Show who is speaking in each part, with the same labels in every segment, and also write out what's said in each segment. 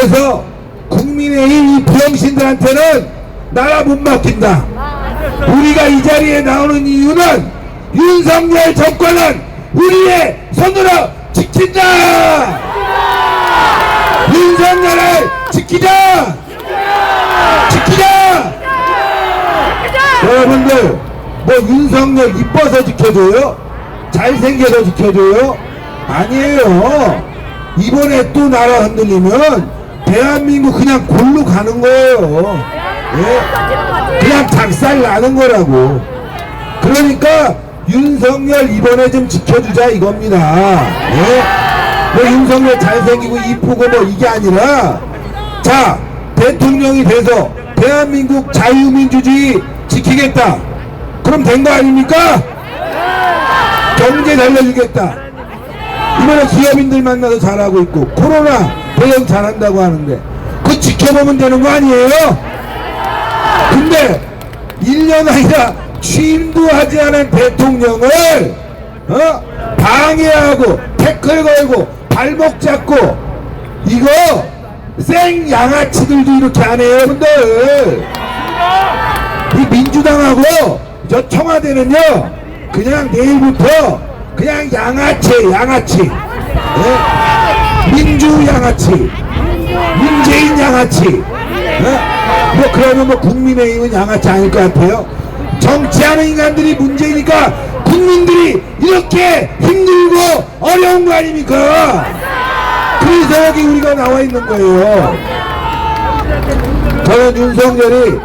Speaker 1: 그래서 국민의힘 이 비영신들한테는 나라 못 맡긴다. 우리가 이 자리에 나오는 이유는 윤석열 정권은 우리의 손으로 지킨다. 윤석열을 지키자. 지키자. 여러분들 뭐 윤석열 이뻐서 지켜줘요? 잘생겨서 지켜줘요? 아니에요. 이번에 또 나라 흔들리면 대한민국 그냥 골로 가는 거예요. 예? 그냥 작살 나는 거라고. 그러니까 윤석열 이번에 좀 지켜주자 이겁니다. 예? 뭐 윤석열 잘생기고 이쁘고 뭐 이게 아니라 자 대통령이 돼서 대한민국 자유민주주의 지키겠다. 그럼 된 거 아닙니까? 경제 살려주겠다. 이번에 기업인들 만나서 잘하고 있고 코로나 대응 잘한다고 하는데 그거 지켜보면 되는 거 아니에요? 근데 1년 아니라 취임도 하지 않은 대통령을 어? 방해하고 태클 걸고 발목 잡고 이거 생 양아치들도 이렇게 안 해요 여러분들 이 민주당하고 저 청와대는요 그냥 내일부터 그냥 양아치 양아치 예? 민주 양아치 문재인 양아치. 예? 뭐 그러면 뭐 국민의힘은 양아치 아닐 것 같아요. 정치하는 인간들이 문제니까 국민들이 이렇게 힘들고 어려운 거 아닙니까? 그래서 여기 우리가 나와 있는 거예요. 저는 윤석열이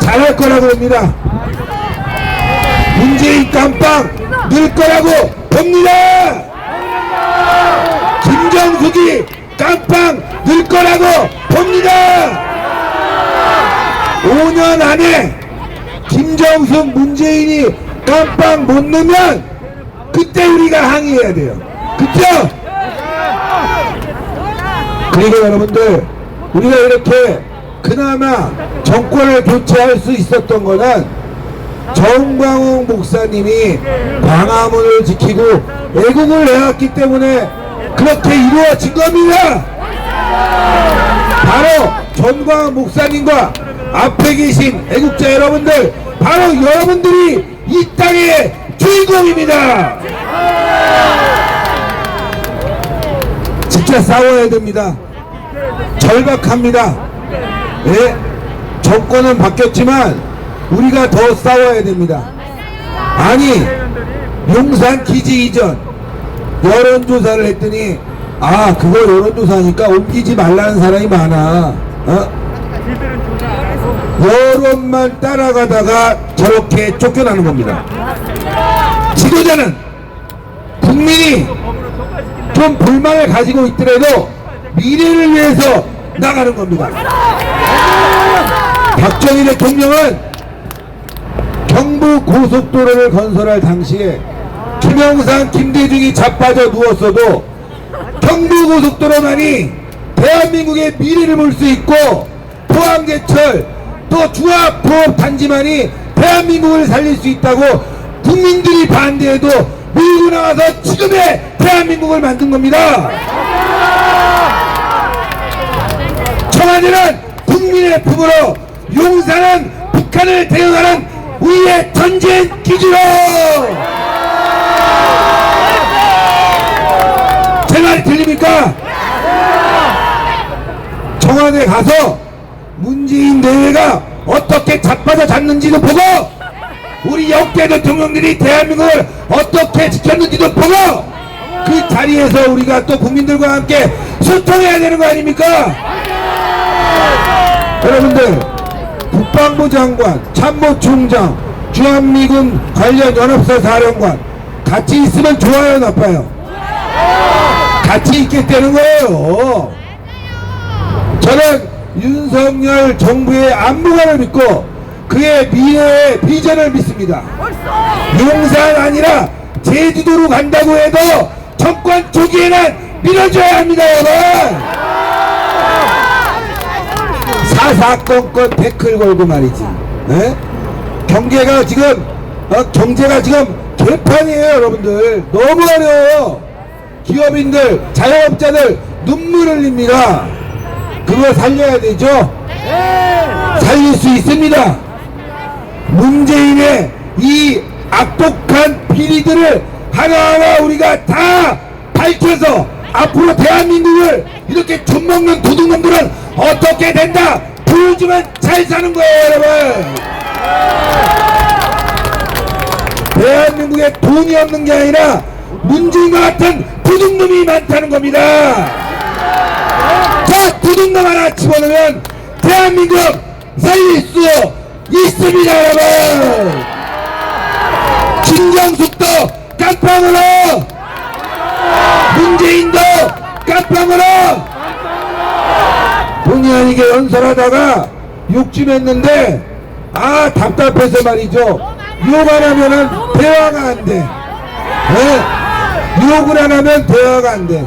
Speaker 1: 잘할 거라고 봅니다. 문재인 깜빵 늘 거라고 봅니다 김정숙이 깜빵 늘 거라고 봅니다 5년 안에 김정숙 문재인이 깜빵 못 넣으면 그때 우리가 항의해야 돼요 그죠? 그리고 여러분들 우리가 이렇게 그나마 정권을 교체할 수 있었던 거는 정광훈 목사님이 광화문을 지키고 애국을 해왔기 때문에 그렇게 이루어진 겁니다. 바로 전광훈 목사님과 앞에 계신 애국자 여러분들 바로 여러분들이 이 땅의 주인공입니다. 진짜 싸워야 됩니다. 절박합니다. 예? 정권은 바뀌었지만 우리가 더 싸워야 됩니다. 아니 용산 기지 이전 여론조사를 했더니 아 그거 여론조사니까 옮기지 말라는 사람이 많아. 어? 여론만 따라가다가 저렇게 쫓겨나는 겁니다. 지도자는 국민이 좀 불만을 가지고 있더라도 미래를 위해서 나가는 겁니다. 박정희 대통령은 경부 고속도로를 건설할 당시에 김영삼, 김대중이 자빠져 누웠어도 경부 고속도로만이 대한민국의 미래를 볼 수 있고 포항제철 또 중압호흡 단지만이 대한민국을 살릴 수 있다고 국민들이 반대해도 밀고 나와서 지금의 대한민국을 만든 겁니다. 청와대는 국민의 품으로 용산은 북한을 대응하는 우리의 전쟁 기지로 제 말이 들립니까? 청와대 가서 문재인 대회가 어떻게 자빠져 잤는지도 보고 우리 역대 대통령들이 대한민국을 어떻게 지켰는지도 보고 그 자리에서 우리가 또 국민들과 함께 소통해야 되는 거 아닙니까? 여러분들 국방부 장관, 참모총장, 주한미군 관련 연합사 사령관 같이 있으면 좋아요, 나빠요? 같이 있겠다는 거예요. 저는 윤석열 정부의 안무관을 믿고 그의 미래의 비전을 믿습니다. 용산 아니라 제주도로 간다고 해도 정권 초기에는 밀어줘야 합니다, 여러분. 사사건건 댓글 걸고 말이지. 예? 경제가 지금 어, 경제가 지금 개판이에요, 여러분들. 너무 어려워요. 기업인들, 자영업자들 눈물 흘립니다. 그거 살려야 되죠? 살릴 수 있습니다. 문재인의 이 악독한 비리들을 하나하나 우리가 다 밝혀서 앞으로 대한민국을 이렇게 좀먹는 도둑놈들은 어떻게 된다 보여주면 잘 사는 거예요 여러분 대한민국에 돈이 없는 게 아니라 문재인과 같은 도둑놈이 많다는 겁니다. 자 도둑놈 하나 집어넣으면 대한민국 살릴 수 있습니다 여러분. 김정숙도 깜빵으로 문재인도 깜빵으로. 본의 아니게 연설하다가 욕좀 했는데 아 답답해서 말이죠 욕안 하면은 대화가 안돼. 욕을 안 하면 대화가 안 돼.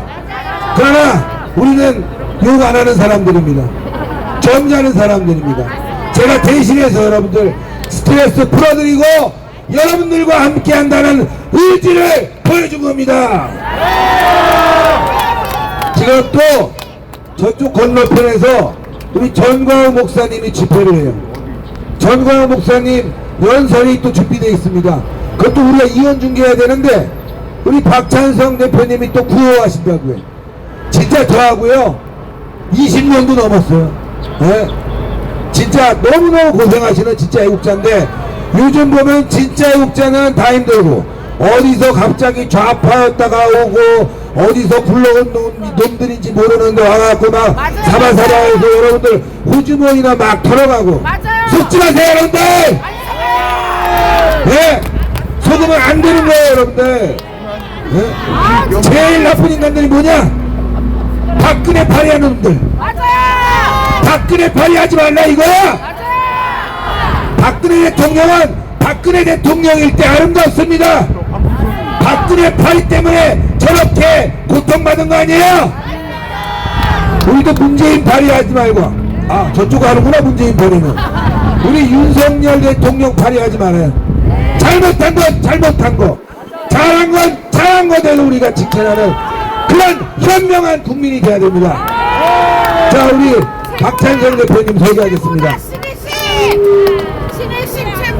Speaker 1: 그러나 우리는 욕 안 하는 사람들입니다. 점잖은 사람들입니다. 제가 대신해서 여러분들 스트레스 풀어드리고 여러분들과 함께 한다는 의지를 보여준 겁니다. 지금 또 저쪽 건너편에서 우리 전광호 목사님이 집회를 해요. 전광호 목사님 연설이 또 준비되어 있습니다. 그것도 우리가 이원 중계해야 되는데 우리 박찬성 대표님이 또 구호하신다고요. 진짜 저하고요 20년도 넘었어요. 예? 진짜 너무너무 고생하시는 진짜 애국자인데 요즘 보면 진짜 애국자는 다 힘들고 어디서 갑자기 좌파였다가 오고 어디서 굴러온 놈, 놈들인지 모르는데 와갖고 막. 사바사바해서 여러분들 호주머니나 막 털어가고
Speaker 2: 맞아요.
Speaker 1: 속지 마세요 여러분들 예 속으면 안 되는 거예요 여러분들 예? 제일 나쁜 인간들이 뭐냐 박근혜 파리하는 놈들. 박근혜 파리하지 말라 이거야. 박근혜 대통령은 박근혜 대통령일 때 아름답습니다. 박근혜 파리 때문에 저렇게 고통받은 거 아니에요? 우리도 문재인 파리하지 말고 아 저쪽 하는구나 문재인 파리는 우리 윤석열 대통령 파리하지 말아요. 잘못한 건 잘못한 거 잘한 건 잘한 거대로 우리가 지켜나는 그런 현명한 국민이 돼야 됩니다. 자 우리 박찬성 대표님 소개하겠습니다.